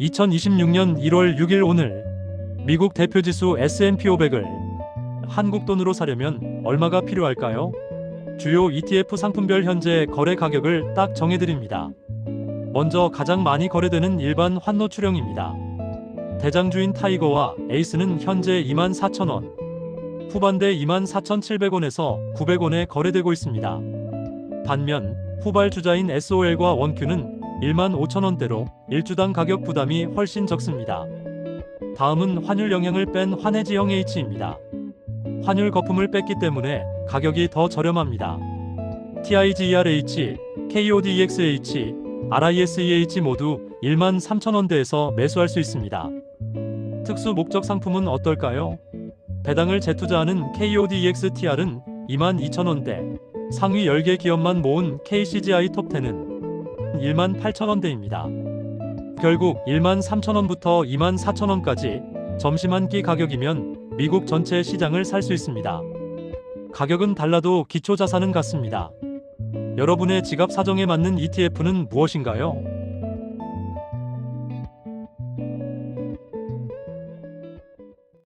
2026년 1월 6일 오늘 미국 대표지수 S&P 500을 한국 돈으로 사려면 얼마가 필요할까요? 주요 ETF 상품별 현재 거래 가격을 딱 정해드립니다. 먼저 가장 많이 거래되는 일반 환노 출형입니다. 대장주인 타이거와 에이스는 현재 24,000원, 후반대 24,700원에서 900원에 거래되고 있습니다. 반면 후발 주자인 SOL과 원큐는 15,000원대로 일주당 가격 부담이 훨씬 적습니다. 다음은 환율 영향을 뺀 환해지형 H입니다. 환율 거품을 뺐기 때문에 가격이 더 저렴합니다. TIGERH, KODEXH, RISEH 모두 13,000원대에서 매수할 수 있습니다. 특수 목적 상품은 어떨까요? 배당을 재투자하는 KODEXTR은 22,000원대, 상위 10개 기업만 모은 KCGI 톱10은 18,000원대입니다. 결국 13,000원부터 24,000원까지 점심 한 끼 가격이면 미국 전체 시장을 살 수 있습니다. 가격은 달라도 기초 자산은 같습니다. 여러분의 지갑 사정에 맞는 ETF는 무엇인가요?